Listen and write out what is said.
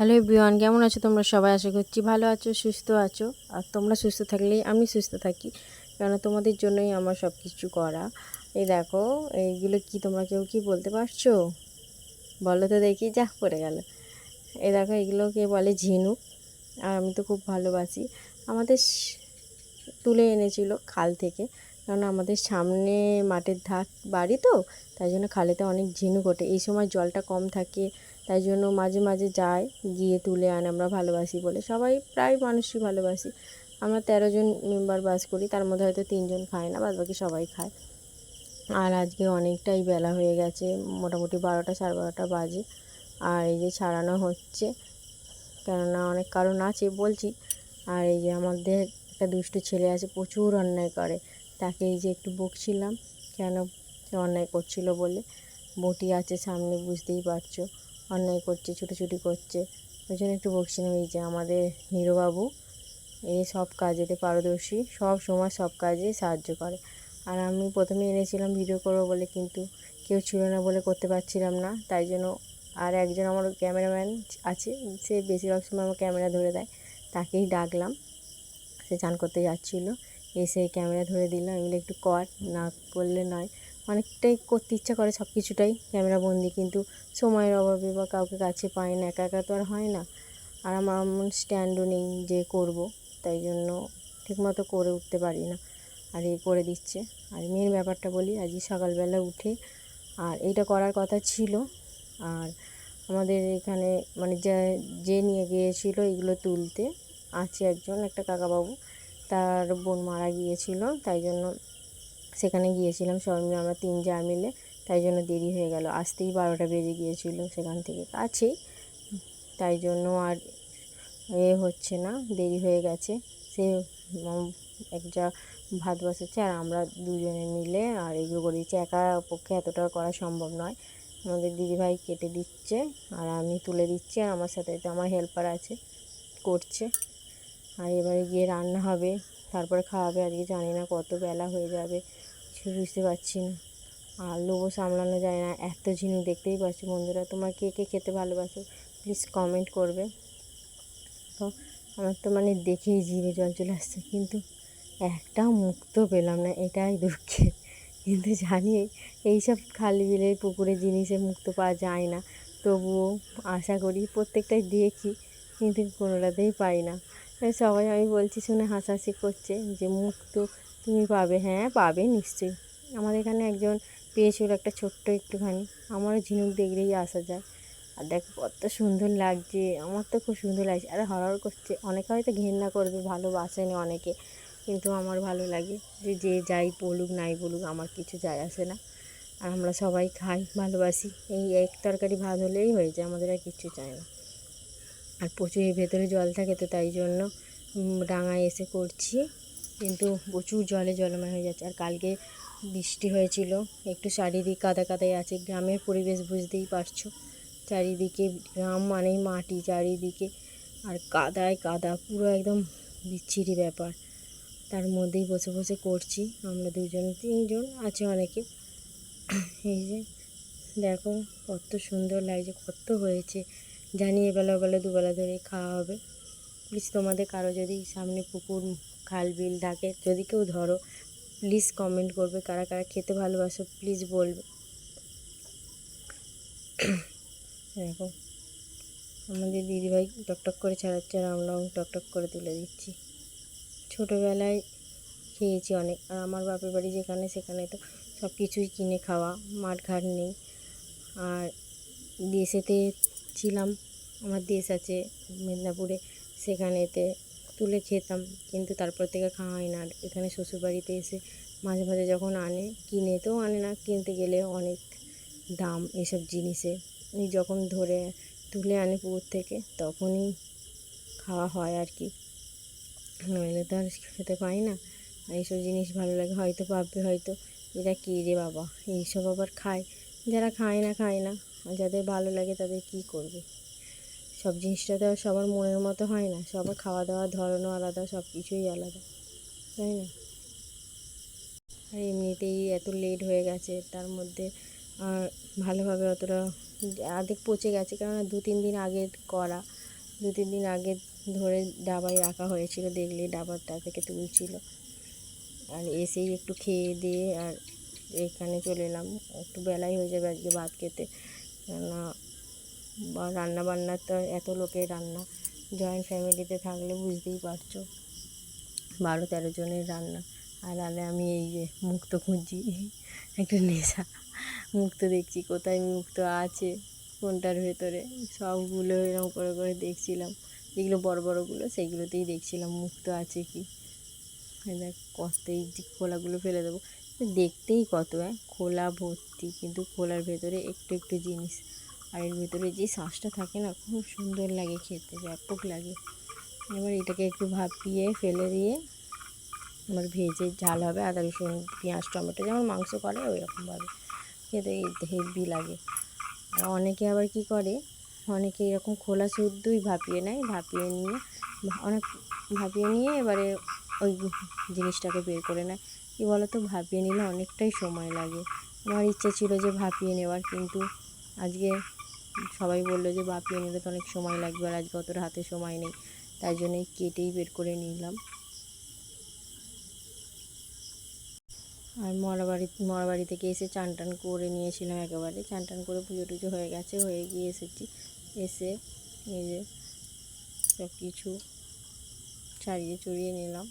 Hello everyone কেমন আছো তোমরা সবাই? আশা করছি ভালো আছো, সুস্থ আছো। আর তোমরা সুস্থ থাকলেই আমি সুস্থ থাকি কেন তোমাদের জন্যই আমার সব কিছু করা। এই দেখো, এইগুলো কি তোমরা কেউ কি বলতে পারছ? বলো তো দেখি, যা, পড়ে গেল। এই দেখো এগুলোকে বলে? ঝিনুক। আর আমি তো খুব ভালোবাসি। আমাদের তুলে এনেছিল খাল থেকে কারণ আমাদের সামনে মাঠের ধার বাড়ি তো, তাই জন্য খালেতে অনেক ঝিনুক ওঠে। এই সময় জলটা কম থাকে তাই জন্য মাঝে মাঝে যায় গিয়ে তুলে আনে, আমরা ভালোবাসি বলে। সবাই প্রায় মানুষই ভালোবাসি। আমরা তেরো জন মেম্বার বাস করি, তার মধ্যে হয়তো তিনজন খায় না বাদ বাকি সবাই খায়। আর আজকে অনেকটাই বেলা হয়ে গেছে, মোটামুটি বারোটা সাড়ে বারোটা বাজে। আর এই যে ছাড়ানো হচ্ছে, কেননা অনেক কারণ আছে বলছি। আর এই যে আমাদের একটা দুষ্ট ছেলে আছে, প্রচুর অন্যায় করে। তাকে এই যে একটু বকছিলাম, কেন সে অন্যায় করছিল বলে? বটি আছে সামনে, বুঝতেই পারছ। অন্যায় করছে, ছুটোছুটি করছে। ওই জন্য একটু বকছিলাম এই যে আমাদের হিরোবাবু এই সব কাজেতে পারদর্শী, সব সময় সব কাজে সাহায্য করে। আর আমি প্রথমে এনেছিলাম ভিডিও করব বলে, কিন্তু কেউ ছিল না বলে করতে পারছিলাম না। তাই জন্য আর একজন আমার ক্যামেরাম্যান আছে, সে বেশিরভাগ সময় আমার ক্যামেরা ধরে দেয়। তাকেই ডাকলাম। সে চান করতে যাচ্ছিল। এসে ক্যামেরা ধরে দিলাম এগুলো একটু কর, না করলে নয়। অনেকটাই করতে ইচ্ছা করে সব কিছুটাই ক্যামেরা বন্দি, কিন্তু সময়ের অভাবে বা কাউকে কাছে পাই না, একা একা তো আর হয় না। আর আমার এমন স্ট্যান্ডও নেই যে করব, তাই জন্য ঠিকমতো করে উঠতে পারি না। আর এ করে দিচ্ছে। আর মেয়ের ব্যাপারটা বলি, আজকে সকালবেলা উঠে আর এইটা করার কথা ছিল। আর আমাদের এখানে মানে যে যে নিয়ে গিয়েছিল এগুলো তুলতে, আছে একজন, একটা কাকাবাবু। তার বোন মারা গিয়েছিল, তাই জন্য সেখানে গিয়েছিলাম সবাই মিলে আমরা তিন যা মিলে, তাই জন্য দেরি হয়ে গেল। আসতেই বারোটা বেজে গিয়েছিল সেখান থেকে। কাছেই তাই জন্য আর এ হচ্ছে না, দেরি হয়ে গেছে। সে এক যা ভাত বসাচ্ছে আর আমরা দুজনে মিলে আর এগুলো করে দিচ্ছি। একা পক্ষে এতটা করা সম্ভব নয়। আমাদের দিদিভাই কেটে দিচ্ছে আর আমি তুলে দিচ্ছি আর আমার সাথে তো আমার হেল্পার আছে, করছে। আর এবারে গিয়ে রান্না হবে, তারপরে খাওয়াবে, আজকে জানি না কত বেলা হয়ে যাবে। কিছু বুঝতে পারছি না। আর লোভও সামলানো যায় না। এত ঝিনুক দেখতেই পাচ্ছি বন্ধুরা। তোমার কে কে খেতে ভালোবাসো? প্লিজ কমেন্ট করবে। তো আমার তো মানে দেখেই জিভে জল চলে আসছে। কিন্তু একটাও মুক্ত পেলাম না। এটাই দুঃখের। কিন্তু জানি এইসব খালি বিলের পুকুরের জিনিসে মুক্ত পাওয়া যায় না। তবুও আশা করি প্রত্যেকটাই দেখি, কিন্তু কোনোটাতেই পাই না। সবাই আমি বলছি, শুনে হাসাহাসি করছে যে মুক্ত তুমি পাবে হ্যাঁ পাবে নিশ্চয়ই। আমাদের এখানে একজন পেয়েছিল একটা ছোট্ট একটুখানি। আমারও ঝিনুক দেখলেই আসা যায়। আর দেখো, কত সুন্দর লাগছে। আমার তো খুব সুন্দর লাগছে। আর হরহর করছে। অনেকে হয়তো ঘেন্না করবে, ভালোবাসেনি অনেকে। কিন্তু আমার ভালো লাগে যে যে যাই বলুক, নাই বলুক, আমার কিছু যায় আসে না। আর আমরা সবাই খাই, ভালোবাসি। এই এক তরকারি ভাত হলেই হয়ে যায়, আমাদের আর কিচ্ছু চায় না। আর প্রচুর ভেতরে জল থাকে তো তাই জন্য ডাঙায় এসে করছি। কিন্তু প্রচুর জলে জলময় হয়ে যাচ্ছে। আর কালকে বৃষ্টি হয়েছিল, একটু চারিদিক কাদা কাদাই আছে, গ্রামের পরিবেশ বুঝতেই পারছ। চারিদিকে গ্রাম মানেই মাটি চারিদিকে, আর কাদায় কাদা, পুরো একদম বিচ্ছিরি ব্যাপার। তার মধ্যেই বসে বসে করছি, আমরা দুজন, তিনজন আছে অনেকে। এই যে দেখো কত সুন্দর লাগছে, কত হয়েছে। জানি এবেলা ওবেলা দুবেলা ধরে খাওয়া হবে। প্লিজ তোমাদের কারও যদি সামনে পুকুর খাল বিল থাকে যদি কেউ ধরো প্লিজ কমেন্ট করবে কারা কারা খেতে ভালোবাসো প্লিজ বলবে। দেখো, আমাদের দিদিভাই টকটক করে ছাড়াচ্ছে আর আমরাও টকটক করে তুলে দিচ্ছি। ছোটোবেলায় খেয়েছি অনেক, আর আমার বাপের বাড়ি যেখানে সেখানে তো সব কিছুই কিনে খাওয়া, মাঠ ঘাট নেই। আর দেশেতে ছিলাম, আমার দেশ আছে মেদিনীপুরে, সেখানেতে তুলে খেতাম। কিন্তু তারপর থেকে খাওয়া হয় না। আর এখানে শ্বশুরবাড়িতে এসে মাঝে মাঝে যখন আনে কিনে তো আনে না। কিনতে গেলে অনেক দাম এসব জিনিসে। যখন ধরে তুলে আনে পুকুর থেকে, তখনই খাওয়া হয় আর কি। নইলে তো আর খেতে পাই না। এইসব জিনিস ভালো লাগে। হয়তো ভাববে, হয়তো, এরা কী রে বাবা? এইসব আবার খায়। যারা খায় না খায় না। যাদের ভালো লাগে তাদের কী করবে? সব জিনিসটা তো সবার মনের মতো হয় না। সবার খাওয়া দাওয়ার ধরনও আলাদা, সব কিছুই আলাদা। তাই না? আর এমনিতেই এত লেট হয়ে গেছে, তার মধ্যে আর ভালোভাবে অতটা আর্ধেক পচে গেছে। কেননা দু তিন দিন আগে করা, দু তিন দিন আগে ধরে ডাবায় রাখা হয়েছিল দেখলে ডাবাটা থেকে তুলছিল। আর এসেই একটু খেয়ে দিয়ে আর এখানে চলে এলাম। একটু বেলাই হয়ে যাবে আজকে ভাত খেতে। কেননা বা রান্না বান্না তো এত লোকের রান্না। জয়েন্ট ফ্যামিলিতে থাকলে বুঝতেই পারছ। বারো তেরো জনের রান্না। আর আলে আমি এই যে মুক্ত খুঁজছি। একটা নেশা। মুক্ত দেখছি কোথায় মুক্ত আছে, কোনটার ভেতরে। সবগুলো এরকম করে করে দেখছিলাম। যেগুলো বড় বড়গুলো সেইগুলোতেই দেখছিলাম মুক্ত আছে কি। দেখ যে খোলাগুলো ফেলে দেবো। দেখতেই কত হ্যাঁ খোলা ভর্তি, কিন্তু খোলার ভেতরে একটু একটু জিনিস। আর এর ভিতরে যে শাঁসটা থাকে না, খুব সুন্দর লাগে খেতে, ব্যাপক লাগে। এবার এটাকে একটু ভাপিয়ে ফেলে দিয়ে আমার ভেজে ঝাল হবে, আদা রসুন, পেঁয়াজ, টমেটো যেমন মাংস করে ওই রকমভাবে খেতে হেভি লাগে। আর অনেকে আবার কি করে, অনেকে এরকম খোলা শুদ্ধই ভাপিয়ে নেয়, ভাপিয়ে নিয়ে, অনেক ভাপিয়ে নিয়ে এবারে ওই জিনিসটাকে বের করে নেয়। কী বলো তো ভাপিয়ে নিলে অনেকটাই সময় লাগে। আমার ইচ্ছে ছিল যে ভাপিয়ে নেওয়ার, কিন্তু আজকে সবাই বলল যে ভাপিয়ে নিলে তো অনেক সময় লাগবে আর আজকে অতটা হাতে সময় নেই। তাই জন্যই কেটেই বের করে নিলাম। আর মরাবাড়ি মরাবাড়ি থেকে এসে চান টান করে নিয়েছিলাম একেবারে। চান টান করে পুজো টুজো হয়ে গেছে, হয়ে গিয়ে এসেছি। এসে যে সব কিছু ছাড়িয়ে চড়িয়ে নিলাম।